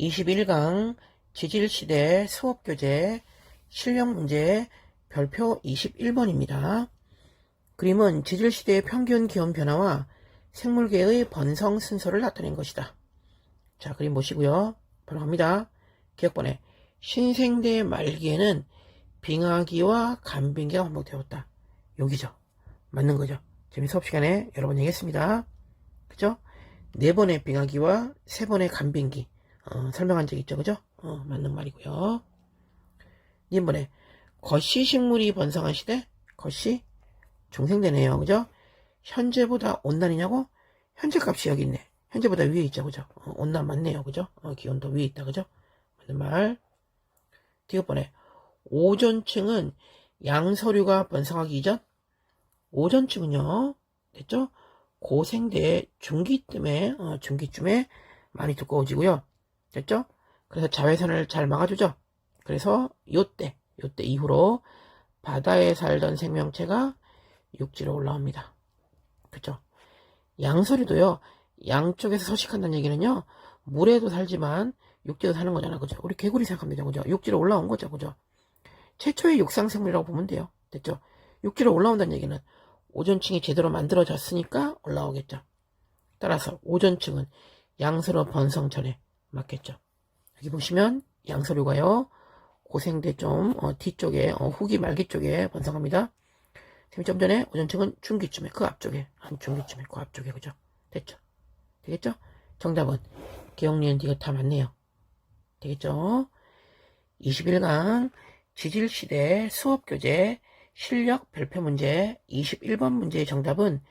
21강 지질시대 수업교재 실력문제 별표 21번입니다. 그림은 지질시대의 평균 기온 변화와 생물계의 번성 순서를 나타낸 것이다. 자, 그림 보시고요. 바로 갑니다. 기억번에 신생대 말기에는 빙하기와 간빙기가 반복되었다. 여기죠. 맞는 거죠. 지금 수업 시간에 여러 번 얘기했습니다. 그죠? 네 번의 빙하기와 세 번의 간빙기 어, 설명한 적 있죠, 그죠? 어, 맞는 말이고요. 이번에 거시 식물이 번성한 시대, 거시 중생되네요, 그죠? 현재보다 온난이냐고? 현재 값이 여기 있네. 현재보다 위에 있죠, 그죠? 어, 온난 맞네요, 그죠? 어, 기온도 위에 있다, 그죠? 맞는 말. 뒤번에 오존층은 양서류가 번성하기 이전 오존층은요, 됐죠? 고생대 중기쯤에 어, 중기쯤에 많이 두꺼워지고요. 됐죠? 그래서 자외선을 잘 막아주죠. 그래서 요때 요때 이후로 바다에 살던 생명체가 육지로 올라옵니다. 그죠? 양서류도요. 양쪽에서 서식한다는 얘기는요. 물에도 살지만 육지도 사는 거잖아. 그죠? 우리 개구리 되죠. 그죠? 육지로 올라온 거죠. 그죠? 최초의 육상 생물이라고 보면 돼요. 됐죠? 육지로 올라온다는 얘기는 오존층이 제대로 만들어졌으니까 올라오겠죠. 따라서 오존층은 양서류 번성 전에 맞겠죠. 여기 보시면 양서류가요. 고생대 좀 어, 뒤쪽에 어, 후기 말기 쪽에 번성합니다. 좀 전에 오존층은 중기쯤에 그 앞쪽에 한 중기쯤에 그 앞쪽에 그죠? 됐죠? 되겠죠? 정답은 기억니은 디귿 다 맞네요. 되겠죠? 21강 지질시대 수업교재 실력 별표 문제 21번 문제의 정답은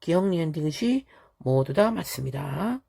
기억, 니은, 디귿이 모두 다 맞습니다.